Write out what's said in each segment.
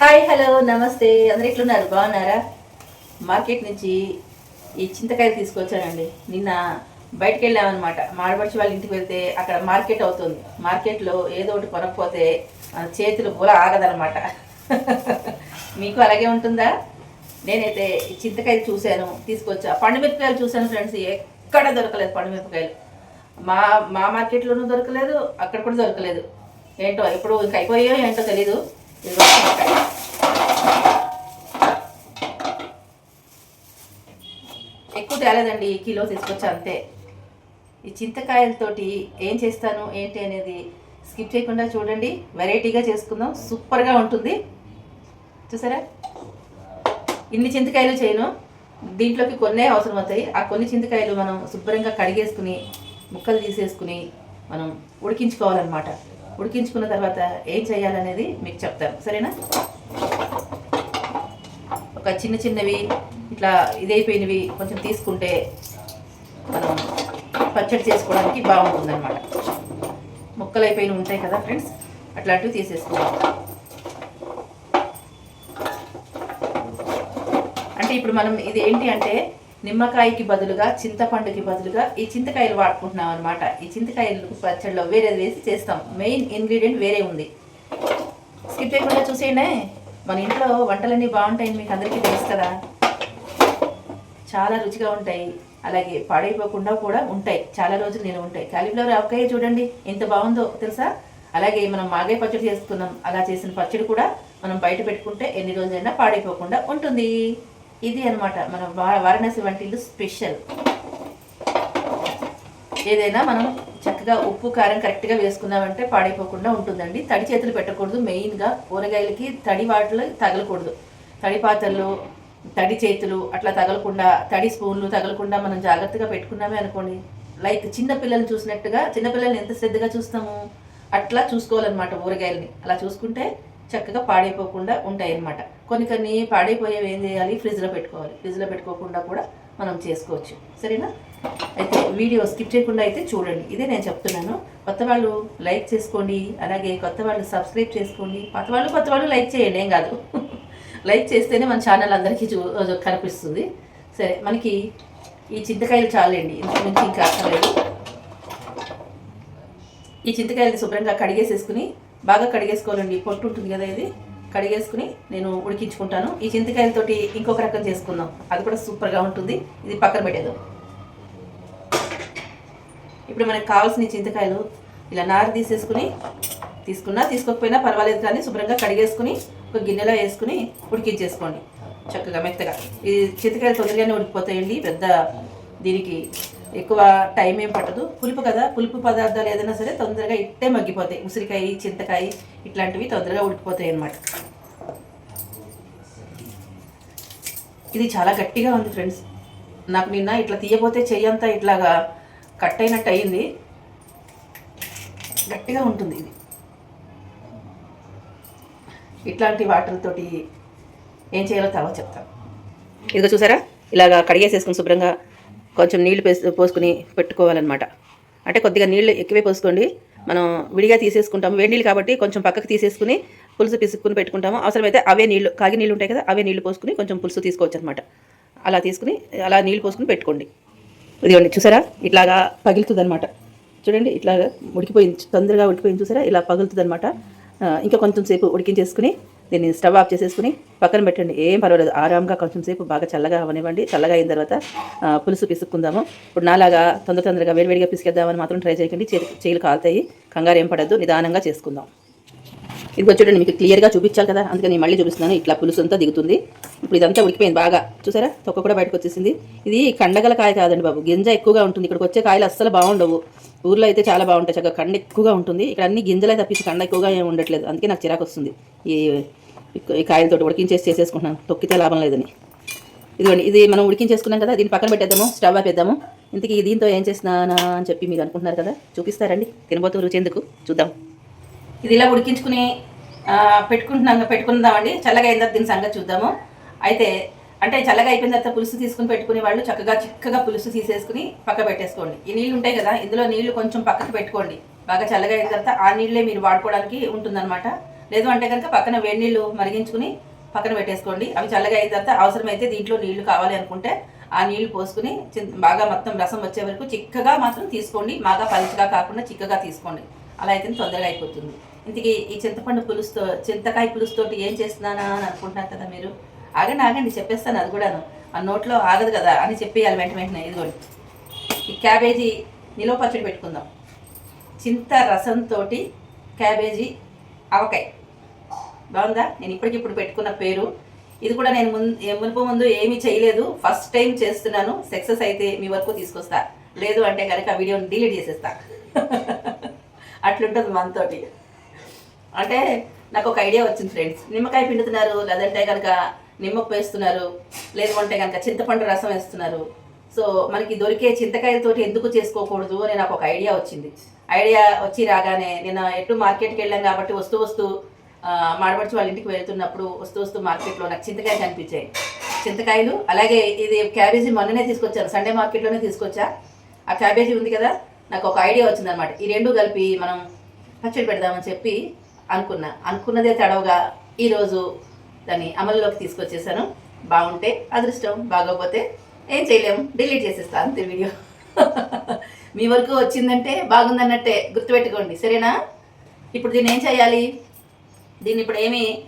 Hi hello నమస్తే. అందరు ఎట్లున్నారు? బాగున్నారా? మార్కెట్ నుంచి ఈ చింతకాయలు తీసుకొచ్చానండి. నిన్న బయటకు వెళ్ళామన్నమాట. మాడబడిచి వాళ్ళ ఇంటికి వెళ్తే అక్కడ మార్కెట్ అవుతుంది. మార్కెట్లో ఏదో ఒకటి కొనకపోతే మన చేతులు బుల ఆగదనమాట మీకు అలాగే ఉంటుందా? నేనైతే చింతకాయలు చూశాను తీసుకొచ్చా. పండుమిరపకాయలు చూశాను ఫ్రెండ్స్ ఎక్కడ దొరకలేదు పండుమిరపకాయలు. మా మా మార్కెట్లోనూ దొరకలేదు అక్కడ కూడా దొరకలేదు. ఏంటో ఎప్పుడు ఇంకా అయిపోయాయో ఏంటో తెలీదు. ఎక్కువ తేలేదండి కిలో తీసుకొచ్చా అంతే. ఈ చింతకాయలతోటి ఏం చేస్తాను ఏంటి అనేది స్కిప్ చేయకుండా చూడండి. వెరైటీగా చేసుకుందాం. సూపర్గా ఉంటుంది. చూసారా? ఇన్ని చింతకాయలు చేయను. దీంట్లోకి కొన్నే అవసరం అవుతాయి ఆ కొన్ని చింతకాయలు మనం శుభ్రంగా కడిగేసుకుని ముక్కలు తీసేసుకుని మనం ఉడికించుకోవాలన్నమాట. ఉడికించుకున్న తర్వాత ఏం చేయాలనేది మీకు చెప్తాను. సరేనా? ఒక చిన్న చిన్నవి ఇట్లా ఇదైపోయినవి కొంచెం తీసుకుంటే మనం పచ్చడి చేసుకోవడానికి బాగుంటుందన్నమాట. ముక్కలు అయిపోయినవి ఉంటాయి కదా ఫ్రెండ్స్ అట్లాంటివి తీసేసుకోవాలి. అంటే ఇప్పుడు మనం ఇది ఏంటి అంటే నిమ్మకాయకి బదులుగా చింతపండుకి బదులుగా ఈ చింతకాయలు వాడుకుంటున్నాం అనమాట ఈ చింతకాయలు పచ్చడిలో వేరేది వేసి చేస్తాం. మెయిన్ ఇంగ్రీడియంట్ వేరే ఉంది. స్కిప్ చేయకుండా చూసేయండి. మన ఇంట్లో వంటలన్నీ బాగుంటాయని మీకు అందరికీ తెలుసు కదా. చాలా రుచిగా ఉంటాయి. అలాగే పాడైపోకుండా కూడా ఉంటాయి. చాలా రోజులు నేను ఉంటాయి. కాలీఫ్లవర్ ఆవకాయ చూడండి. ఎంత బాగుందో తెలుసా? అలాగే మనం మాగే పచ్చడి చేసుకున్నాం అలా చేసిన పచ్చడి కూడా మనం బయట పెట్టుకుంటే ఎన్ని రోజులైనా పాడైపోకుండా ఉంటుంది. ఇది అనమాట మన వారణాసి వంటిల్లు స్పెషల్. ఏదైనా మనం చక్కగా ఉప్పు కారం కరెక్ట్గా వేసుకున్నామంటే పాడైపోకుండా ఉంటుందండి. తడి చేతులు పెట్టకూడదు మెయిన్గా కూరగాయలకి తడి వాటిలో తగలకూడదు. తడి పాత్రలు తడి చేతులు అట్లా తగలకుండా తడి స్పూన్లు తగలకుండా మనం జాగ్రత్తగా పెట్టుకున్నామే అనుకోండి లైక్ చిన్న పిల్లల్ని చూసినట్టుగా చిన్నపిల్లల్ని ఎంత శ్రద్ధగా చూస్తాము? అట్లా చూసుకోవాలన్నమాట ఊరగాయల్ని. అలా చూసుకుంటే చక్కగా పాడైపోకుండా ఉంటాయి అన్నమాట కొన్ని కొన్ని పాడైపోయేవి ఏం చేయాలి? ఫ్రిడ్జ్లో పెట్టుకోవాలి. ఫ్రిడ్జ్లో పెట్టుకోకుండా కూడా మనం చేసుకోవచ్చు. సరేనా? అయితే వీడియో స్కిప్ చేయకుండా అయితే చూడండి. ఇదే నేను చెప్తున్నాను. కొత్త వాళ్ళు లైక్ చేసుకోండి. అలాగే కొత్త వాళ్ళు సబ్స్క్రైబ్ చేసుకోండి. పాత వాళ్ళు కొత్త వాళ్ళు లైక్ చేయండి. ఏం కాదు. లైక్ చేస్తేనే మన ఛానల్ అందరికీ చూ కనిపిస్తుంది. సరే మనకి ఈ చింతకాయలు చాలండి. ఇంతకుమించి ఇంకా అక్కర్లేదు ఈ చింతకాయలు శుభ్రంగా కడిగేసేసుకుని బాగా కడిగేసుకోవాలండి. పొట్టు ఉంటుంది కదా ఇది. కడిగేసుకుని నేను ఉడికించుకుంటాను. ఈ చింతకాయలతోటి ఇంకొక రకం చేసుకుందాం. అది కూడా సూపర్గా ఉంటుంది. ఇది పక్కన పెట్టేదాం ఇప్పుడు మనకు కావాల్సిన చింతకాయలు ఇలా నారు తీసేసుకుని తీసుకున్నా తీసుకోకపోయినా పర్వాలేదు కానీ శుభ్రంగా కడిగేసుకుని ఒక గిన్నెలో వేసుకుని ఉడికించేసుకోండి. చక్కగా మెత్తగా. ఈ చింతకాయలు తొందరగానే ఉడికిపోతాయండి. పెద్ద దీనికి ఎక్కువ టైం ఏం పట్టదు. పులుపు కదా పులుపు పదార్థాలు ఏదైనా సరే తొందరగా ఇట్టే మగ్గిపోతాయి. ఉసిరికాయ చింతకాయ ఇట్లాంటివి తొందరగా ఉడికిపోతాయి అన్నమాట. ఇది చాలా గట్టిగా ఉంది ఫ్రెండ్స్ నాకు నిన్న ఇట్లా తీయబోతే చెయ్యంతా ఇట్లాగా కట్ అయినట్టు అయింది. గట్టిగా ఉంటుంది ఇది. ఇట్లాంటి వాటర్తోటి ఏం చేయాలో తర్వాత చెప్తాను. ఇదిగో చూసారా? ఇలాగా కడిగేసేసుకుని శుభ్రంగా కొంచెం నీళ్ళు పేసి పోసుకుని పెట్టుకోవాలన్నమాట. అంటే కొద్దిగా నీళ్ళు ఎక్కువే పోసుకోండి. మనం విడిగా తీసేసుకుంటాము. వేడి నీళ్ళు కాబట్టి కొంచెం పక్కకు తీసేసుకుని పులుసు పిసుక్కుని పెట్టుకుంటాము. అవసరమైతే అవే నీళ్ళు కాగి నీళ్ళు ఉంటాయి కదా అవే నీళ్ళు పోసుకుని కొంచెం పులుసు తీసుకోవచ్చు అనమాట అలా తీసుకుని అలా నీళ్ళు పోసుకుని పెట్టుకోండి. ఇదిగోండి చూసారా? ఇట్లాగా పగులుతుంది అనమాట చూడండి ఇట్లాగా ఉడికిపోయింది తొందరగా ఉడికిపోయింది చూసారా? ఇలా పగులుతుంది అనమాట ఇంకా కొంచెం సేపు ఉడికించేసుకుని దీన్ని స్టవ్ ఆఫ్ చేసేసుకుని పక్కన పెట్టండి. ఏం పర్వాలేదు. ఆరాంగా కొంచెం సేపు బాగా చల్లగా అవనివ్వండి. చల్లగా అయిన తర్వాత పులుసు పిసుక్కుందాము. ఇప్పుడు నాలాగా తొందర తొందరగా వేడివేడిగా పిసికేద్దామని మాత్రం ట్రై చేయకండి. చేతి చేతులు కాలుతాయి. కంగారు ఏం పడద్దు. నిదానంగా చేసుకుందాం. ఇదిగో చూడండి మీకు క్లియర్గా చూపించాలి కదా. అందుకని మళ్ళీ చూపిస్తున్నాను. ఇట్లా పులుసు అంతా దిగుతుంది. ఇప్పుడు ఇదంతా ఉడికిపోయింది బాగా. చూసారా? తొక్క కూడా బయటకు వచ్చేసింది. ఇది కండగల కాయ కాదండి బాబు. గింజ ఎక్కువగా ఉంటుంది. ఇక్కడికి వచ్చే కాయలు అస్సలు బాగుండవు. ఊర్లో అయితే చాలా బాగుంటాయి చక్కగా కండ ఎక్కువగా ఉంటుంది. ఇక్కడ అన్ని గింజలే తప్పించి కండ ఎక్కువగా ఏమి ఉండట్లేదు. అందుకే నాకు చిరాకు వస్తుంది. ఈ ఈ కాయలతో ఉడికించేసి చేసేసుకుంటున్నాను. తొక్కితే లాభం లేదని. ఇదిగోండి ఇది మనం ఉడికించేసుకున్నాం కదా దీన్ని పక్కన పెట్టేద్దాము స్టవ్ ఆపేద్దాము ఇంతకీ దీంతో ఏం చేస్తున్నానా అని చెప్పి మీరు అనుకుంటున్నారు కదా చూపిస్తారండి. తినబోతూ రుచేందుకు చూద్దాం. ఇది ఇలా ఉడికించుకుని పెట్టుకుంటున్నాం పెట్టుకుందామండి. చల్లగా అయిందా దీని సంగతి చూద్దాము. అయితే అంటే చల్లగా అయిపోయిన తర్వాత పులుసు తీసుకుని పెట్టుకునే వాళ్ళు చక్కగా చిక్కగా పులుసు తీసేసుకుని పక్క పెట్టేసుకోండి. ఈ నీళ్ళు ఉంటాయి కదా ఇందులో నీళ్ళు కొంచెం పక్కకు పెట్టుకోండి. బాగా చల్లగా అయిన తర్వాత ఆ నీళ్ళే మీరు వాడుకోవడానికి ఉంటుందన్నమాట. లేదు అంటే కనుక పక్కన వేడి నీళ్ళు మరిగించుకుని పక్కన పెట్టేసుకోండి. అవి చల్లగా అయిన తర్వాత అవసరమైతే దీంట్లో నీళ్ళు కావాలి అనుకుంటే ఆ నీళ్ళు పోసుకుని బాగా మొత్తం రసం వచ్చే వరకు చిక్కగా మాత్రం తీసుకోండి. బాగా పలుచగా కాకుండా చిక్కగా తీసుకోండి. అలా అయితే తొందరగా అయిపోతుంది. ఇంతకీ ఈ చింతపండు పులుసుతో చింతకాయ పులుసుతోటి ఏం చేస్తున్నానా అని అనుకుంటున్నారు కదా మీరు? ఆగండి ఆగండి చెప్పేస్తాను అది కూడాను. ఆ నోట్లో ఆగదు కదా అని చెప్పేయాలి వెంట వెంటనే ఇదిగోండి. ఈ క్యాబేజీ నిలువ పచ్చడి పెట్టుకుందాం. చింత రసంతో క్యాబేజీ ఆవకాయ. బాగుందా? నేను ఇప్పటికిప్పుడు పెట్టుకున్న పేరు. ఇది కూడా నేను ముందు మునుపు ముందు ఏమీ చేయలేదు. ఫస్ట్ టైం చేస్తున్నాను. సక్సెస్ అయితే మీ వరకు తీసుకొస్తా. లేదు అంటే కనుక ఆ వీడియోని డిలీట్ చేసేస్తా. అట్లుంటుంది మనతోటి. అంటే నాకు ఒక ఐడియా వచ్చింది ఫ్రెండ్స్. నిమ్మకాయ పిండుతున్నారు లేదంటే కనుక నిమ్మప్పు వేస్తున్నారు లేదు అంటే కనుక చింతపండు రసం వేస్తున్నారు. సో మనకి దొరికే చింతకాయలతోటి ఎందుకు చేసుకోకూడదు అని నాకు ఒక ఐడియా వచ్చింది. ఐడియా వచ్చి రాగానే నేను ఎటు మార్కెట్కి వెళ్ళాం కాబట్టి వస్తూ వస్తూ మాడబడిచి వాళ్ళ ఇంటికి వెళ్తున్నప్పుడు వస్తూ వస్తూ మార్కెట్లో నాకు చింతకాయలు కనిపించాయి. చింతకాయలు అలాగే ఇది క్యాబేజీ మొన్ననే తీసుకొచ్చాను. సండే మార్కెట్లోనే తీసుకొచ్చా. ఆ క్యాబేజీ ఉంది కదా నాకు ఒక ఐడియా వచ్చిందనమాట. ఈ రెండు కలిపి మనం పచ్చడి పెడదామని చెప్పి అనుకున్నా. అనుకున్నదే తడవగా ఈరోజు దాన్ని అమలులోకి తీసుకొచ్చేసాను. బాగుంటే అదృష్టం బాగోకపోతే ఏం చేయలేము డిలీట్ చేసేస్తా అంతే వీడియో. మీ వరకు వచ్చిందంటే బాగుందన్నట్టే గుర్తుపెట్టుకోండి. సరేనా? ఇప్పుడు దీన్ని ఏం చేయాలి? దీన్ని ఇప్పుడు ఏమి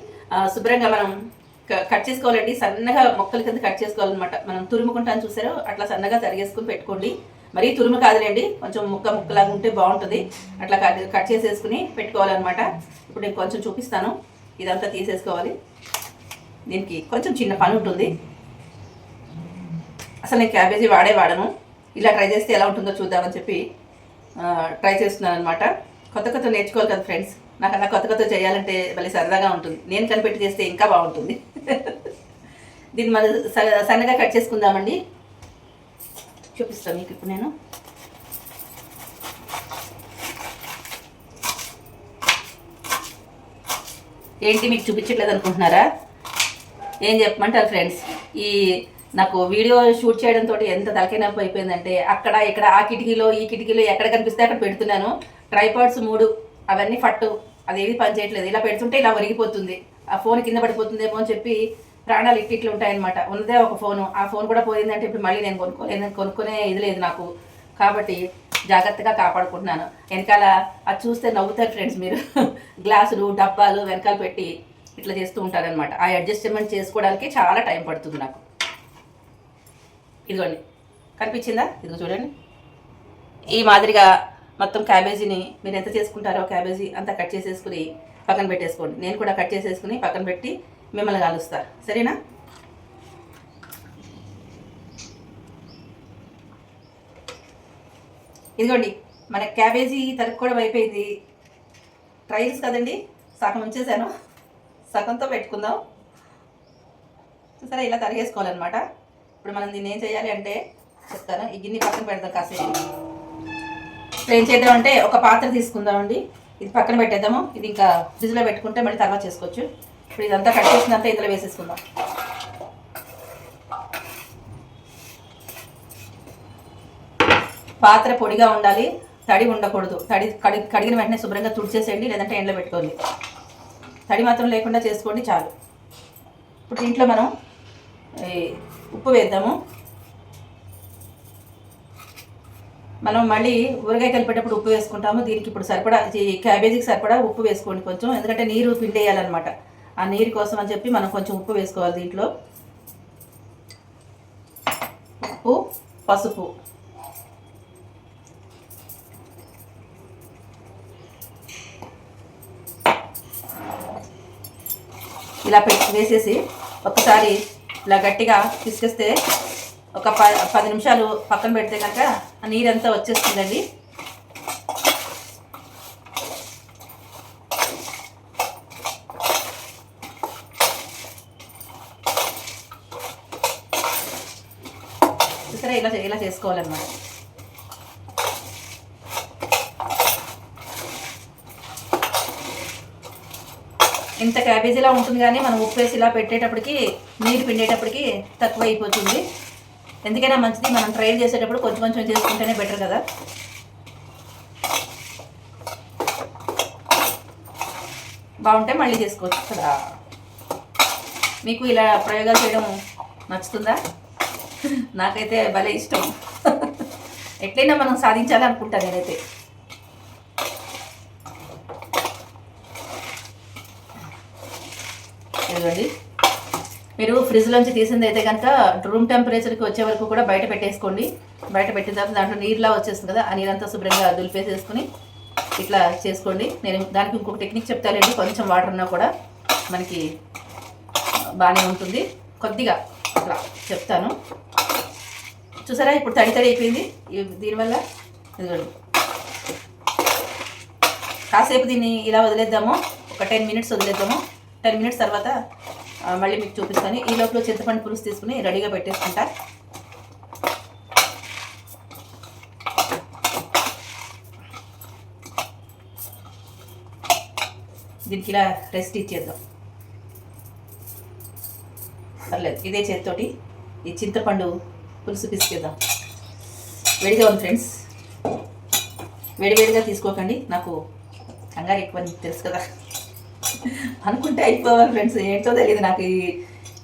శుభ్రంగా మనం క- కట్ చేసుకోవాలండి. సన్నగా మొక్కల కింద కట్ చేసుకోవాలన్నమాట. మనం తురుముకుంటాను చూసారో? అట్లా సన్నగా తరిగేసుకుని పెట్టుకోండి. మరీ తురుము కాదులేండి. కొంచెం ముక్క ముక్కలాగా ఉంటే బాగుంటుంది. అట్లా కట్ కట్ చేసేసుకుని పెట్టుకోవాలన్నమాట. ఇప్పుడు నేను కొంచెం చూపిస్తాను. ఇదంతా తీసేసుకోవాలి. దీనికి కొంచెం చిన్న పని ఉంటుంది. అసలు నేను క్యాబేజీ వాడే వాడను. ఇలా ట్రై చేస్తే ఎలా ఉంటుందో చూద్దామని చెప్పి ట్రై చేస్తున్నాను అనమాట కొత్త కొత్త నేర్చుకోవాలి కదా ఫ్రెండ్స్. నాకు అలా కొత్త కొత్త చేయాలంటే మళ్ళీ సరదాగా ఉంటుంది. నేను కనిపెట్టి చేస్తే ఇంకా బాగుంటుంది. దీన్ని మనం స- సన్నగా కట్ చేసుకుందామండి. చూపిస్తాను మీకు ఇప్పుడు నేను. ఏంటి మీకు చూపించట్లేదు అనుకుంటున్నారా? ఏం చెప్పమంటారు ఫ్రెండ్స్? ఈ నాకు వీడియో షూట్ చేయడంతో ఎంత తలకైనప్పు అయిపోయిందంటే అక్కడ ఇక్కడ ఆ కిటికీలో ఈ కిటికీలో ఎక్కడ కనిపిస్తే అక్కడ పెడుతున్నాను. ట్రైపాడ్స్ మూడు అవన్నీ ఫట్టు. అదేవి పని చేయట్లేదు. ఇలా పెడుతుంటే ఇలా ఒరిగిపోతుంది. ఆ ఫోన్ కింద పడిపోతుందేమో అని చెప్పి ప్రాణాలు ఇట్టిట్లు ఉంటాయన్నమాట. ఉన్నదే ఒక ఫోను. ఆ ఫోన్ కూడా పోయిందంటే ఇప్పుడు మళ్ళీ నేను కొనుక్కోలేదు కొనుక్కునే ఇది లేదు నాకు. కాబట్టి జాగ్రత్తగా కాపాడుకుంటున్నాను. వెనకాల అది చూస్తే నవ్వుతారు ఫ్రెండ్స్ మీరు. గ్లాసులు డబ్బాలు వెనకాల పెట్టి ఇట్లా చేస్తూ ఉంటారనమాట ఆ అడ్జస్ట్మెంట్ చేసుకోవడానికి చాలా టైం పడుతుంది నాకు. ఇదిగోండి. కనిపించిందా? ఇదిగో చూడండి. ఈ మాదిరిగా మొత్తం క్యాబేజీని మీరు ఎంత చేసుకుంటారో క్యాబేజీ అంతా కట్ చేసేసుకుని పక్కన పెట్టేసుకోండి. నేను కూడా కట్ చేసేసుకుని పక్కన పెట్టి మిమ్మల్ని కలుస్తా. సరేనా? ఇదిగోండి. మన క్యాబేజీ తరుక్కోవడం అయిపోయింది. ట్రైల్స్ కదండి? సగం ఉంచేసాను సగంతో పెట్టుకుందాం. చూసారా ఇలా తరిగేసుకోవాలన్నమాట. ఇప్పుడు మనం దీన్ని ఏం చేయాలి అంటే చెప్తాను. ఈ గిన్నె పక్కన పెడదాం కాసేపు. ఇప్పుడు ఏం చేద్దాం అంటే ఒక పాత్ర తీసుకుందామండి ఇది పక్కన పెట్టేద్దాము. ఇది ఇంకా ఫ్రిడ్జ్లో పెట్టుకుంటే మళ్ళీ తర్వాత చేసుకోవచ్చు. ఇప్పుడు ఇదంతా కట్ చేసినంతా ఇందులో వేసేసుకుందాం. పాత్ర పొడిగా ఉండాలి. తడి ఉండకూడదు. తడి కడి కడిగిన వెంటనే శుభ్రంగా తుడిచేసేయండి లేదంటే ఎండలో పెట్టుకోండి. తడి మాత్రం లేకుండా చేసుకోండి చాలు. ఇప్పుడు దీంట్లో మనం ఉప్పు వేద్దాము. మనం మళ్ళీ ఊరగాయ కలిపేటప్పుడు ఉప్పు వేసుకుంటాము. దీనికి ఇప్పుడు సరిపడా క్యాబేజీకి సరిపడా ఉప్పు వేసుకోండి కొంచెం. ఎందుకంటే నీరు పిండేయాలన్నమాట. ఆ నీరు కోసం అని చెప్పి మనం కొంచెం ఉప్పు వేసుకోవాలి దీంట్లో. ఉప్పు పసుపు. ఇలా పెట్టి వేసేసి ఒకసారి ఇలా గట్టిగా పిసికేస్తే ఒక ప పది నిమిషాలు పక్కన పెడితే కనుక ఆ నీరంతా వచ్చేస్తుందండి. ఇలా ఇలా చేసుకోవాలన్నమాట. ఇంత క్యాబేజీలా ఉంటుంది కానీ మనం ఉప్పు వేసి ఇలా పెట్టేటప్పటికి నీరు పిండేటప్పటికి తక్కువ అయిపోతుంది. ఎందుకైనా మంచిది మనం ట్రైల్ చేసేటప్పుడు కొంచెం కొంచెం చేసుకుంటేనే బెటర్ కదా. బాగుంటే మళ్ళీ చేసుకోవచ్చు కదా. మీకు ఇలా ప్రయోగాలు చేయడం నచ్చుతుందా? నాకైతే భలే ఇష్టం. ఎట్లయినా మనం సాధించాలనుకుంటా నేనైతే. ఇదిగోండి మీరు ఫ్రిడ్జ్లోంచి తీసింది అయితే కనుక రూమ్ టెంపరేచర్కి వచ్చే వరకు కూడా బయట పెట్టేసుకోండి. బయట పెట్టిన తర్వాత దాంట్లో నీరులా వచ్చేస్తుంది కదా ఆ నీరంతా శుభ్రంగా దులిపేసేసుకుని ఇట్లా చేసుకోండి. నేను దానికి ఇంకొక టెక్నిక్ చెప్తానండి కొంచెం వాటర్ ఉన్నా కూడా మనకి బాగానే ఉంటుంది. కొద్దిగా అట్లా చెప్తాను. చూసారా? ఇప్పుడు తడి తడి అయిపోయింది. దీనివల్ల ఇదిగోండి. కాసేపు దీన్ని ఇలా వదిలేద్దాము. ఒక టెన్ మినిట్స్ వదిలేద్దాము. టెన్ మినిట్స్ తర్వాత మళ్ళీ మీకు చూపిస్తాను. ఈ లోపల చింతపండు పులుసు తీసుకుని రెడీగా పెట్టేసుకుంటా. దీనికి ఇలా రెస్ట్ ఇచ్చేద్దాం. పర్లేదు ఇదే చేతితోటి ఈ చింతపండు పులుసు పిసికేద్దాం. వేడిగా ఉంది ఫ్రెండ్స్. వేడివేడిగా తీసుకోకండి నాకు కంగారు ఎక్కువ తెలుసు కదా. అనుకుంటే అయిపోవాలి ఫ్రెండ్స్. ఏంటో తెలియదు నాకు ఈ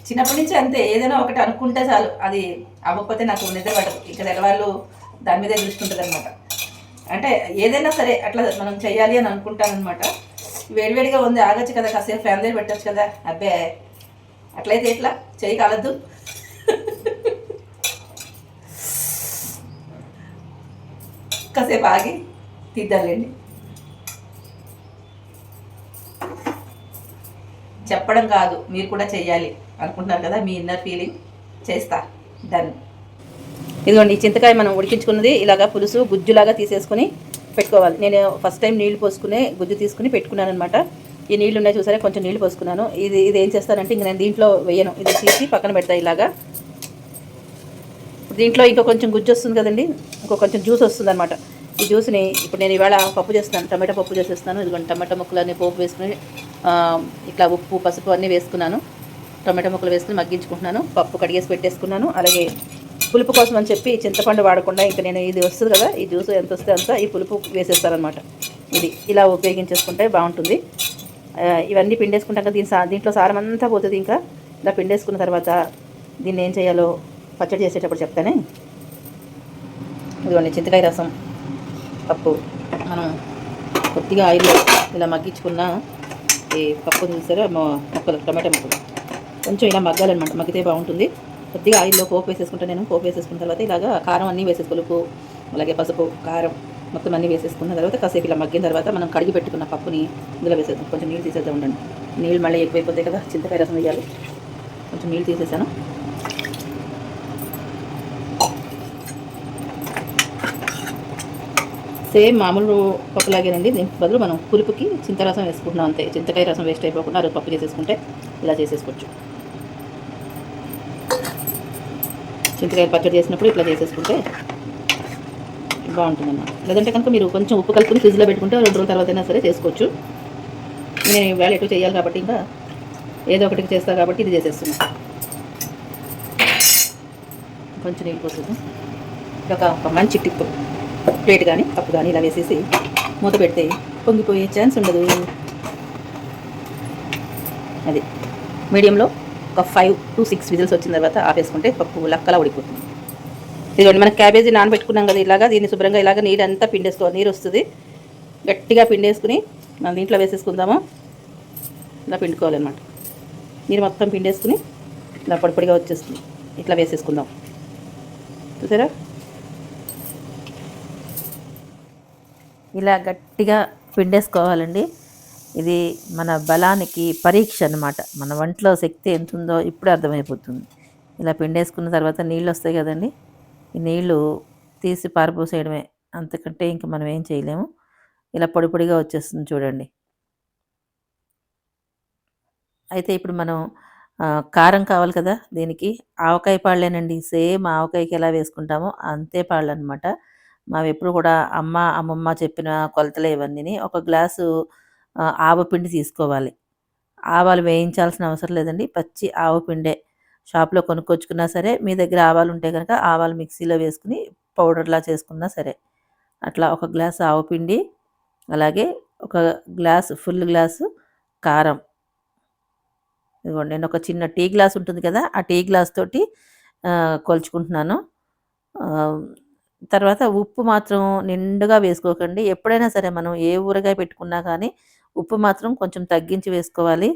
చిన్నప్పటి నుంచి అంతే. ఏదైనా ఒకటి అనుకుంటే చాలు. అది అవ్వకపోతే నాకు నిద్ర పడదు ఇంకా తెల్లవాళ్ళు దాని మీదే చూసుకుంటుంది అనమాట అంటే ఏదైనా సరే అట్లా మనం చేయాలి అని అనుకుంటానమాట వేడివేడిగా ఉంది. ఆగచ్చు కదా. కాసేపు ఫ్యాన్ దగ్గర పెట్టచ్చు కదా. అబ్బే అట్లయితే ఎట్లా? చేయి కాలద్దు. కాసేపు ఆగి తీద్దాంలేండి. చెప్పడం కాదు మీరు కూడా చేయాలి అనుకుంటున్నారు కదా మీ ఇన్నర్ ఫీలింగ్ చేస్తా. డన్ ఇదిగోండి ఈ చింతకాయ మనం ఉడికించుకున్నది ఇలాగా పులుసు గుజ్జులాగా తీసేసుకొని పెట్టుకోవాలి. నేను ఫస్ట్ టైం నీళ్ళు పోసుకునే గుజ్జు తీసుకుని పెట్టుకున్నాను అనమాట ఈ నీళ్ళు ఉన్నాయి చూసారా కొంచెం నీళ్ళు పోసుకున్నాను. ఇది ఇది ఏం చేస్తానంటే ఇంక నేను దీంట్లో వేయను. ఇది తీసి పక్కన పెడతా ఇలాగా. దీంట్లో ఇంకా కొంచెం గుజ్జు వస్తుంది కదండి ఇంకో కొంచెం జ్యూస్ వస్తుంది అనమాట ఈ జ్యూస్ని ఇప్పుడు నేను ఇవాళ పప్పు చేస్తాను టమాటా పప్పు చేసేస్తాను ఇదిగోండి టమాటా ముక్కలన్నీ పోపు వేసుకుని ఇట్లా ఉప్పు పసుపు అన్నీ వేసుకున్నాను. టమాటా ముక్కలు వేసుకుని మగ్గించుకుంటున్నాను. పప్పు కడిగేసి పెట్టేసుకున్నాను. అలాగే పులుపు కోసం అని చెప్పి చింతపండు వాడకుండా ఇంకా నేను ఇది వస్తుంది కదా ఈ జ్యూస్ ఎంత వస్తే అంత ఈ పులుపు వేసేస్తారనమాట ఇది ఇలా ఉపయోగించేసుకుంటే బాగుంటుంది. ఇవన్నీ పిండేసుకుంటాం కదా దీని సా దీంట్లో సారం అంతా పోతుంది ఇంకా. ఇలా పిండేసుకున్న తర్వాత దీన్ని ఏం చేయాలో పచ్చడి చేసేటప్పుడు చెప్తానే. ఇదిగోండి చింతకాయ రసం పప్పు. మనం కొద్దిగా ఆయిల్ ఇలా మగ్గించుకున్న ఈ పప్పు చూసారా మొ- టమాటా మొక్కలు. కొంచెం ఇలా మగ్గాలన్నమాట మగ్గితే బాగుంటుంది. కొద్దిగా ఆయిల్లో పోపు వేసేసుకుంటాను నేను పోపు వేసేసుకున్న తర్వాత ఇలాగా కారం అన్నీ వేసేసి ఉప్పు అలాగే పసుపు కారం మొత్తం అన్నీ వేసేసుకున్న తర్వాత కాసేపు ఇలా మగ్గిన తర్వాత మనం కడిగి పెట్టుకున్న పప్పుని ఇందులో వేసేద్దాం. కొంచెం నీళ్ళు తీసేద్దాం ఉండండి. నీళ్ళు మళ్ళీ ఎక్కువైపోతాయి కదా చింతకాయ రసం వేయాలి. కొంచెం నీళ్ళు తీసేసాను. సేమ్ మామూలు పప్పులాగేనండి. దీనికి బదులు మనం పులుపుకి చింతరసం వేసుకుంటున్నాం అంతే. చింతకాయ రసం వేస్ట్ అయిపోకుండా అది పప్పు చేసేసుకుంటే ఇలా చేసేసుకోవచ్చు. చింతకాయ పచ్చడి చేసినప్పుడు ఇట్లా చేసేసుకుంటే బాగుంటుందన్నమాట. లేదంటే కనుక మీరు కొంచెం ఉప్పు కలుపుకుని ఫ్రిడ్జ్లో పెట్టుకుంటే రెండు రోజుల తర్వాత అయినా సరే చేసుకోవచ్చు. నేను వేళ ఎటు చేయాలి కాబట్టి ఇంకా ఏదో ఒకటి చేస్తా కాబట్టి ఇది చేసేస్తున్నాను కొంచెం నీళ్ళు పోతుంది ఒక ఒక మంచి టిప్పు ప్లేట్ కానీ కప్పు కానీ ఇలా వేసేసి మూత పెడితే పొంగిపోయే ఛాన్స్ ఉండదు. అది. మీడియంలో ఒక ఫైవ్ టు సిక్స్ విజిల్స్ వచ్చిన తర్వాత ఆపేసుకుంటే పప్పు లక్కలా ఉడిపోతుంది ఇదిగోండి మనం క్యాబేజీ నానబెట్టుకున్నాం కదా ఇలాగా దీన్ని శుభ్రంగా ఇలాగ నీరు అంతా పిండేసుకోవాలి నీరు వస్తుంది గట్టిగా పిండేసుకుని మనం దీంట్లో వేసేసుకుందాము. ఇలా పిండుకోవాలన్నమాట. నీరు మొత్తం పిండేసుకుని ఇలా పొడి పొడిగా వచ్చేస్తుంది. ఇట్లా వేసేసుకుందాం. చూసారా? ఇలా గట్టిగా పిండేసుకోవాలండి. ఇది మన బలానికి పరీక్ష అన్నమాట. మన ఒంట్లో శక్తి ఎంత ఉందో ఇప్పుడు అర్థమైపోతుంది. ఇలా పిండేసుకున్న తర్వాత నీళ్ళు వస్తాయి కదండి. ఈ నీళ్ళు తీసి పారపోసేయడమే అంతకంటే ఇంక మనం ఏం చేయలేము. ఇలా పొడి పొడిగా వచ్చేస్తుంది చూడండి. అయితే ఇప్పుడు మనం కారం కావాలి కదా దీనికి. ఆవకాయ పాళ్ళేనండి సేమ్ ఆవకాయకి ఎలా వేసుకుంటామో అంతే పాళ్ళు అనమాట మావి ఎప్పుడు కూడా అమ్మ అమ్మమ్మ చెప్పిన కొలతలే ఇవన్నీ ఒక గ్లాసు ఆవపిండి తీసుకోవాలి. ఆవాలు వేయించాల్సిన అవసరం లేదండి. పచ్చి ఆవపిండే షాప్లో కొనుక్కొచ్చుకున్నా సరే మీ దగ్గర ఆవాలు ఉంటే కనుక ఆవాలు మిక్సీలో వేసుకుని పౌడర్లా చేసుకున్నా సరే అట్లా ఒక గ్లాసు ఆవపిండి అలాగే ఒక గ్లాసు ఫుల్ గ్లాసు కారం. ఇదిగోండి నేను ఒక చిన్న టీ గ్లాస్ ఉంటుంది కదా ఆ టీ గ్లాస్ తోటి కొలుచుకుంటున్నాను. తర్వాత ఉప్పు మాత్రం నిండుగా వేసుకోకండి. ఎప్పుడైనా సరే మనం ఏ ఊరగాయ పెట్టుకున్నా కానీ ఉప్పు మాత్రం కొంచెం తగ్గించి వేసుకోవాలి.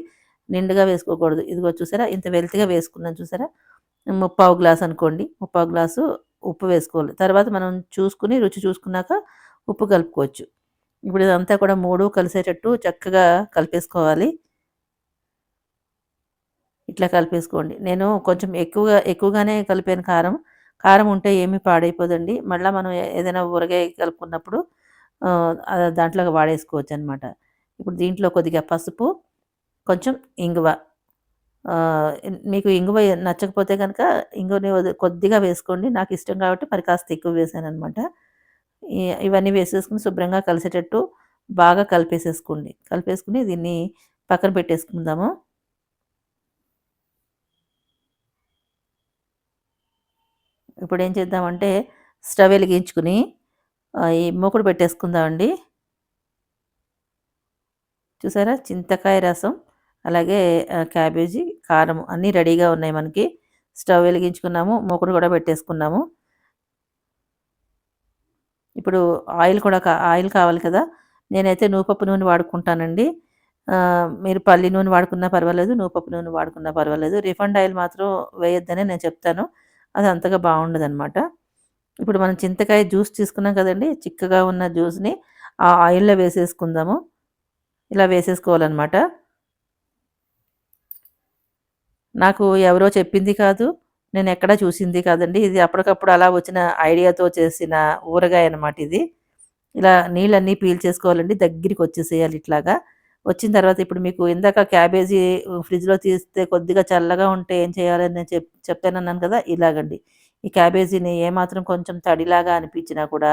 నిండుగా వేసుకోకూడదు. ఇదిగో చూసారా? ఇంత వెల్తిగా వేసుకున్నాను చూసారా? ముప్పావు గ్లాస్ అనుకోండి. ముప్పావు గ్లాసు ఉప్పు వేసుకోవాలి. తర్వాత మనం చూసుకుని రుచి చూసుకున్నాక ఉప్పు కలుపుకోవచ్చు. ఇప్పుడు ఇదంతా కూడా మూడు కలిసేటట్టు చక్కగా కలిపేసుకోవాలి. ఇట్లా కలిపేసుకోండి. నేను కొంచెం ఎక్కువగా ఎక్కువగానే కలిపాను కారం. కారం ఉంటే ఏమీ పాడైపోదండి. మళ్ళీ మనం ఏదైనా ఊరగాయ కలుపుకున్నప్పుడు దాంట్లో వాడేసుకోవచ్చు అనమాట ఇప్పుడు దీంట్లో కొద్దిగా పసుపు కొంచెం ఇంగువ. మీకు ఇంగువ నచ్చకపోతే కనుక ఇంగువని కొద్దిగా వేసుకోండి. నాకు ఇష్టం కాబట్టి మరి కాస్త ఎక్కువ వేసాను అనమాట ఇవన్నీ వేసేసుకుని శుభ్రంగా కలిసేటట్టు బాగా కలిపేసేసుకోండి. కలిపేసుకుని దీన్ని పక్కన పెట్టేసుకుందాము. ఇప్పుడు ఏం చేద్దామంటే స్టవ్ వెలిగించుకుని ఈ మూకుడు పెట్టేసుకుందామండి. చూసారా? చింతకాయ రసం అలాగే క్యాబేజీ కారం అన్నీ రెడీగా ఉన్నాయి మనకి. స్టవ్ వెలిగించుకున్నాము మూకుడు కూడా పెట్టేసుకున్నాము. ఇప్పుడు ఆయిల్ కూడా కా ఆయిల్ కావాలి కదా. నేనైతే నూపప్పు నూనె వాడుకుంటానండి. మీరు పల్లి నూనె వాడుకున్నా పర్వాలేదు నూపప్పు నూనె వాడుకున్నా పర్వాలేదు. రిఫండ్ ఆయిల్ మాత్రం వేయొద్దనే నేను చెప్తాను. అది అంతగా బాగుండదు అనమాట ఇప్పుడు మనం చింతకాయ జ్యూస్ తీసుకున్నాం కదండి చిక్కగా ఉన్న జ్యూస్ని ఆ ఆయిల్లో వేసేసుకుందాము. ఇలా వేసేసుకోవాలన్నమాట. నాకు ఎవరో చెప్పింది కాదు నేను ఎక్కడా చూసింది కాదండి. ఇది అప్పటికప్పుడు అలా వచ్చిన ఐడియాతో చేసిన ఊరగాయ అనమాట ఇది. ఇలా నీళ్ళన్నీ పీల్చేసుకోవాలండి దగ్గరికి వచ్చేసేయాలి ఇట్లాగా. వచ్చిన తర్వాత ఇప్పుడు మీకు ఇందాక క్యాబేజీ ఫ్రిడ్జ్లో తీస్తే కొద్దిగా చల్లగా ఉంటే ఏం చేయాలని నేను చెప్ చెప్పానన్నాను కదా ఇలాగండి. ఈ క్యాబేజీని ఏమాత్రం కొంచెం తడిలాగా అనిపించినా కూడా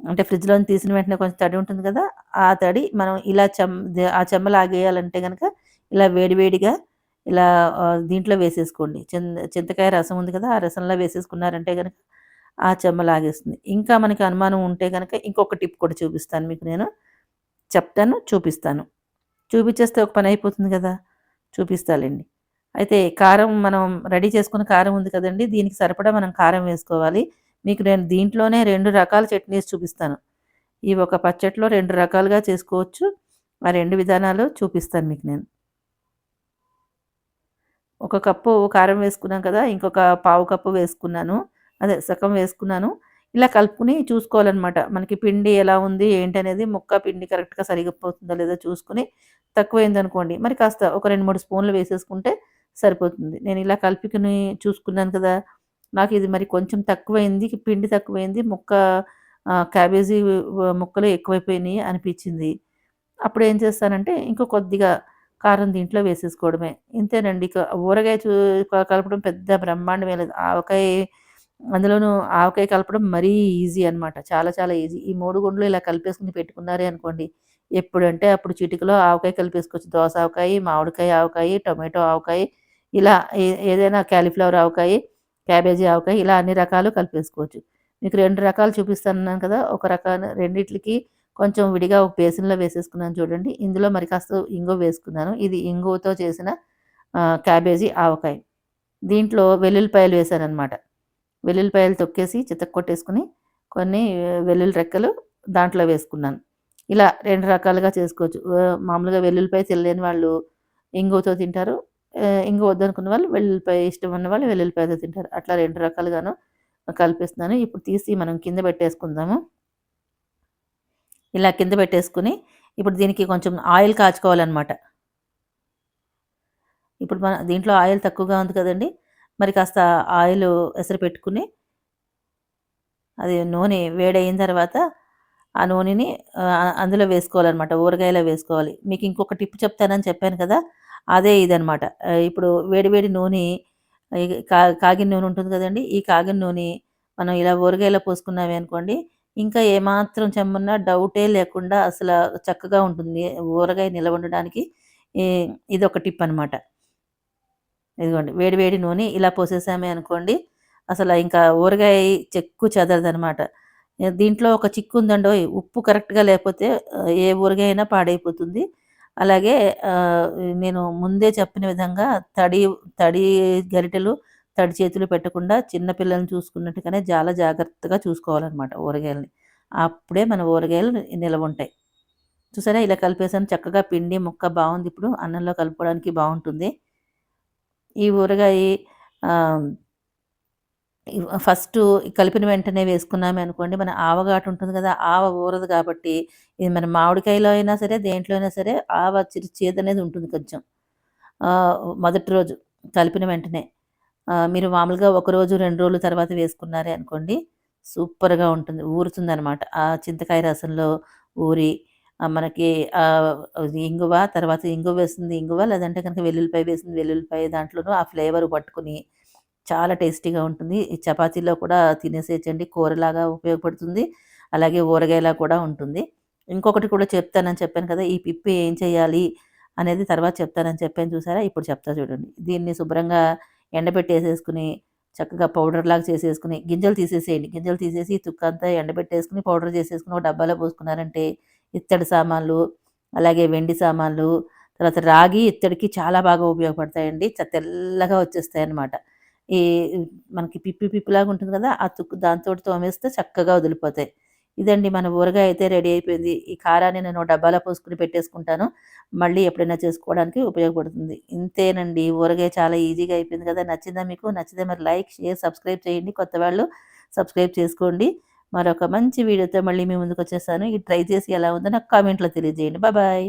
అంటే ఫ్రిడ్జ్లో తీసిన వెంటనే కొంచెం తడి ఉంటుంది కదా ఆ తడి మనం ఇలా చెమ్ ఆ చెమ్మలాగేయాలంటే కనుక ఇలా వేడివేడిగా ఇలా దీంట్లో వేసేసుకోండి. చింతకాయ రసం ఉంది కదా ఆ రసంలో వేసేసుకున్నారంటే కనుక ఆ చెమ్మ లాగేస్తుంది ఇంకా మనకి అనుమానం ఉంటే కనుక ఇంకొక టిప్ కూడా చూపిస్తాను మీకు నేను. చెప్తాను చూపిస్తాను. చూపించేస్తే ఒక పని అయిపోతుంది కదా? చూపిస్తాలండి. అయితే కారం మనం రెడీ చేసుకున్న కారం ఉంది కదండి దీనికి సరిపడా మనం కారం వేసుకోవాలి. మీకు నేను దీంట్లోనే రెండు రకాల చట్నీస్ చూపిస్తాను. ఈ ఒక పచ్చట్లో రెండు రకాలుగా చేసుకోవచ్చు. ఆ రెండు విధానాలు చూపిస్తాను మీకు నేను. ఒక కప్పు కారం వేసుకున్నాం కదా ఇంకొక పావు కప్పు వేసుకున్నాను. అదే సగం వేసుకున్నాను. ఇలా కలుపుకుని చూసుకోవాలన్నమాట. మనకి పిండి ఎలా ఉంది ఏంటి అనేది ముక్క పిండి కరెక్ట్గా సరిగిపోతుందో లేదో చూసుకుని తక్కువైందనుకోండి మరి కాస్త ఒక రెండు మూడు స్పూన్లు వేసేసుకుంటే సరిపోతుంది. నేను ఇలా కలుపుకుని చూసుకున్నాను కదా నాకు ఇది మరి కొంచెం తక్కువైంది పిండి తక్కువైంది ముక్క క్యాబేజీ ముక్కలు ఎక్కువైపోయినాయి అనిపించింది. అప్పుడు ఏం చేస్తానంటే ఇంకో కొద్దిగా కారం దీంట్లో వేసేసుకోవడమే. ఇంతేనండి ఇక ఊరగాయ చూ కలపడం పెద్ద బ్రహ్మాండమే లేదు. ఆవకాయ అందులోనూ ఆవకాయ కలపడం మరీ ఈజీ అనమాట చాలా చాలా ఈజీ. ఈ మూడు గుండ్లు ఇలా కలిపేసుకుని పెట్టుకున్నారే అనుకోండి ఎప్పుడంటే అప్పుడు చిటికలో ఆవకాయ కలిపేసుకోవచ్చు. దోస ఆవకాయ మామిడికాయ ఆవకాయ టొమాటో ఆవకాయ ఇలా ఏ- ఏదైనా క్యాలీఫ్లవర్ ఆవకాయ క్యాబేజీ ఆవకాయ ఇలా అన్ని రకాలు కలిపేసుకోవచ్చు. మీకు రెండు రకాలు చూపిస్తున్నాను కదా ఒక రకాన రెండిట్లకి కొంచెం విడిగా ఒక బేసిన్లో వేసేసుకున్నాను చూడండి. ఇందులో మరి కాస్త ఇంగు వేసుకున్నాను. ఇది ఇంగువతో చేసిన క్యాబేజీ ఆవకాయ. దీంట్లో వెల్లుల్లిపాయలు వేసాను అనమాట వెల్లుల్లిపాయలు తొక్కేసి చితక్కొట్టేసుకుని కొన్ని వెల్లుల్లి రెక్కలు దాంట్లో వేసుకున్నాను. ఇలా రెండు రకాలుగా చేసుకోవచ్చు. మామూలుగా వెల్లుల్లిపాయ తెలియని వాళ్ళు ఇంగువతో తింటారు. ఆ, వద్దనుకున్న వాళ్ళు వెల్లుల్లిపాయ ఇష్టం ఉన్న వాళ్ళు వెల్లుల్లిపాయతో తింటారు. అట్లా రెండు రకాలుగాను కలిపిస్తున్నాను. ఇప్పుడు తీసి మనం కింద పెట్టేసుకుందాము. ఇలా కింద పెట్టేసుకుని ఇప్పుడు దీనికి కొంచెం ఆయిల్ కాచుకోవాలన్నమాట. ఇప్పుడు మన దీంట్లో ఆయిల్ తక్కువగా ఉంది కదండి. మరి కాస్త ఆయిల్ ఎసరు పెట్టుకుని అది నూనె వేడైన తర్వాత ఆ నూనెని అందులో వేసుకోవాలన్నమాట ఊరగాయలో వేసుకోవాలి. మీకు ఇంకొక టిప్ చెప్తానని చెప్పాను కదా అదే ఇదనమాట ఇప్పుడు వేడి వేడి నూనె కా కాగిన నూనె ఉంటుంది కదండి ఈ కాగిన నూనె మనం ఇలా ఊరగాయలో పోసుకున్నామే అనుకోండి ఇంకా ఏమాత్రం చెమ్మన్నా డౌటే లేకుండా అసలు చక్కగా ఉంటుంది ఊరగాయ నిలవ ఉండడానికి. ఈ- ఇది ఒక టిప్ అనమాట ఇదిగోండి వేడి వేడి నూనె ఇలా పోసేసామే అనుకోండి అసలు ఇంకా ఊరగాయ చెక్కు చెదరదనమాట దీంట్లో ఒక చిక్కు ఉందండో ఉప్పు కరెక్ట్గా లేకపోతే ఏ ఊరగాయ అయినా పాడైపోతుంది అలాగే నేను ముందే చెప్పిన విధంగా తడి తడి గరిటెలు, తడి చేతులు పెట్టకుండా చిన్నపిల్లల్ని చూసుకున్నట్టుగానే చాలా జాగ్రత్తగా చూసుకోవాలనమాట ఊరగాయలని. అప్పుడే మన ఊరగాయలు నిలవుంటాయి. చూసారా ఇలా కలిపేసాను చక్కగా పిండి ముక్క బాగుంది ఇప్పుడు అన్నంలో కలుపుకోవడానికి బాగుంటుంది ఈ ఊరగాయి ఫస్ట్ కలిపిన వెంటనే వేసుకున్నామే అనుకోండి, మన ఆవగాటు ఉంటుంది కదా ఆవ ఊరదు కాబట్టి, ఇది మన మామిడికాయలో అయినా సరే, దేంట్లో అయినా సరే ఆవ చిరు అనేది ఉంటుంది కొంచెం. మొదటి రోజు కలిపిన వెంటనే. మీరు మామూలుగా ఒక రోజు, రెండు రోజుల తర్వాత వేసుకున్నారే అనుకోండి, సూపర్‌గా ఉంటుంది. ఊరుతుందనమాట. ఆ చింతకాయ రసంలో ఊరి మనకి ఇంగువ, తర్వాత ఇంగువ వేస్తుంది ఇంగువ, లేదంటే కనుక వెల్లుల్లిపాయ వేసింది వెల్లుల్లిపాయ దాంట్లోనూ ఆ ఫ్లేవర్ పట్టుకొని చాలా టేస్టీగా ఉంటుంది. ఈ చపాతీలో కూడా తినేసేయొచ్చండి. కూరలాగా ఉపయోగపడుతుంది. అలాగే ఊరగాయలా కూడా ఉంటుంది. ఇంకొకటి కూడా చెప్తానని చెప్పాను కదా! ఈ పిప్పి ఏం చేయాలి అనేది తర్వాత చెప్తానని చెప్పాను చూసారా? ఇప్పుడు చెప్తా చూడండి. దీన్ని శుభ్రంగా ఎండబెట్టేసేసుకుని చక్కగా పౌడర్ లాగా చేసేసుకొని, గింజలు తీసేసేయండి. గింజలు తీసేసి తుక్కంతా ఎండబెట్టేసుకొని, పౌడర్ చేసేసుకుని ఒక డబ్బాలో పోసుకున్నారంటే, ఇత్తడి సామాన్లు, అలాగే వెండి సామాన్లు, తర్వాత రాగి, ఇత్తడికి చాలా బాగా ఉపయోగపడతాయండి. చ తెల్లగా వచ్చేస్తాయన్నమాట. ఈ మనకి పిప్పి పిప్పిలాగా ఉంటుంది కదా! ఆ తుక్కు దాంతో తోమేస్తే చక్కగా వదిలిపోతాయి. ఇదండి మన ఊరగాయ అయితే రెడీ అయిపోయింది. ఈ కారాన్ని నేను డబ్బాలో పోసుకొని పెట్టేసుకుంటాను. మళ్ళీ ఎప్పుడైనా చేసుకోవడానికి ఉపయోగపడుతుంది. ఇంతేనండి ఊరగాయ చాలా ఈజీగా అయిపోయింది కదా! నచ్చిందా మీకు? నచ్చితే మరి లైక్, షేర్, సబ్స్క్రైబ్ చేయండి. కొత్త వాళ్ళు సబ్స్క్రైబ్ చేసుకోండి. మరొక మంచి వీడియోతో మళ్ళీ మీ ముందుకొచ్చేస్తాను. ఇది ట్రై చేసి ఎలా ఉందో నాకు కామెంట్‌లో తెలియజేయండి. బాబాయ్ బాయ్.